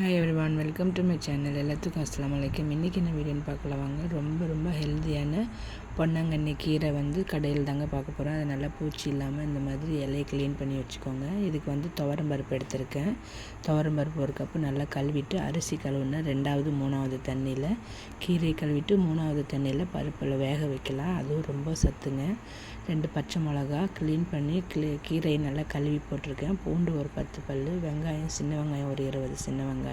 Hi everyone welcome to my channel எல்லாத்துக்கும் அஸ்லாம் வலைக்கம் இன்றைக்கி என்ன வீடியோன்னு பார்க்கலாம் வாங்க. ரொம்ப ரொம்ப ஹெல்த்தியான பொன்னாங்கண்ணி கீரை வந்து கடையில் தாங்க பார்க்க போகிறோம் அது நல்லா பூச்சி இல்லாமல் இந்த மாதிரி இலையை க்ளீன் பண்ணி வச்சுக்கோங்க. இதுக்கு வந்து துவரம் பருப்பு எடுத்திருக்கேன். துவரம் பருப்பு ஒரு கப்பு நல்லா கழுவிட்டு அரிசி கழுவுனா ரெண்டாவது மூணாவது தண்ணியில் கீரை கழுவிட்டு மூணாவது தண்ணியில் பருப்பில் வேக வைக்கலாம். அதுவும் ரொம்ப சத்துங்க. ரெண்டு பச்சை மிளகா க்ளீன் பண்ணி கீரையை நல்லா கழுவி போட்டிருக்கேன். பூண்டு ஒரு பத்து பல் வெங்காயம் சின்ன வெங்காயம் ஒரு இருபது சின்ன வெங்காயம்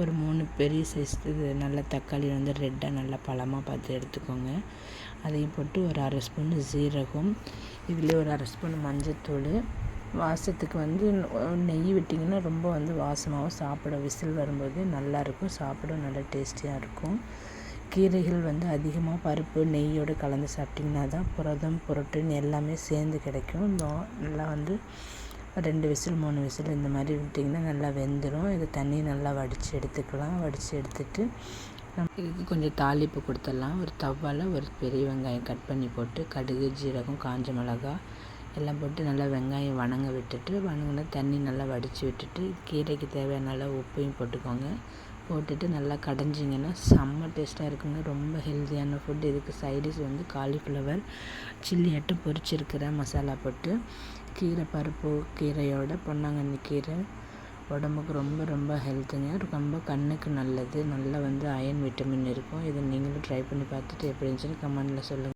ஒரு மூணு பெரிய சைஸ் இது நல்ல தக்காளி வந்து ரெட்டாக நல்லா பழமாக பார்த்து எடுத்துக்கோங்க. அதையும் போட்டு ஒரு அரை ஸ்பூன் ஜீரகம் இதுலேயே ஒரு அரை ஸ்பூன் மஞ்சத்தூள். வாசத்துக்கு வந்து நெய் விட்டிங்கன்னா ரொம்ப வந்து வாசமாகவும் சாப்பிட விசில் வரும்போது நல்லாயிருக்கும் சாப்பிட நல்லா டேஸ்டியாக இருக்கும். கீரைகள் வந்து அதிகமாக பருப்பு நெய்யோடு கலந்து சாப்பிட்டிங்கன்னா தான் புரதம் புரோட்டீன் எல்லாமே சேர்ந்து கிடைக்கும். நல்லா வந்து ரெண்டு விசில் மூணு விசில் இந்த மாதிரி விட்டிங்கன்னா நல்லா வெந்துடும் இது தண்ணி நல்லா வடித்து எடுத்துக்கலாம். வடித்து எடுத்துட்டு இதுக்கு கொஞ்சம் தாளிப்பு கொடுத்துடலாம். ஒரு தவாவில் ஒரு பெரிய வெங்காயம் கட் பண்ணி போட்டு கடுகு ஜீரகம் காஞ்ச மிளகா எல்லாம் போட்டு நல்லா வெங்காயம் வணங்க விட்டுட்டு வணங்கினா தண்ணி நல்லா வடித்து விட்டுட்டு கீரைக்கு தேவையான நல்லா உப்பையும் போட்டுக்கோங்க. போட்டுட்டு நல்லா கடைஞ்சிங்கன்னா செம்ம டேஸ்ட்டாக இருக்குங்க. ரொம்ப ஹெல்த்தியான ஃபுட் இதுக்கு சைடிஷ் வந்து காலிஃப்ளவர் சில்லி ஆட்டு பொரிச்சிருக்கிற மசாலா போட்டு கீரை பருப்பு கீரையோட பொன்னாங்கண்ணி கீரை உடம்புக்கு ரொம்ப ரொம்ப ஹெல்த்துங்க ரொம்ப கண்ணுக்கு நல்லது. நல்லா வந்து அயன் விட்டமின் இருக்கும். இதை நீங்களும் ட்ரை பண்ணி பார்த்துட்டு எப்படி இருந்துச்சுன்னு கமெண்டில் சொல்லுங்கள்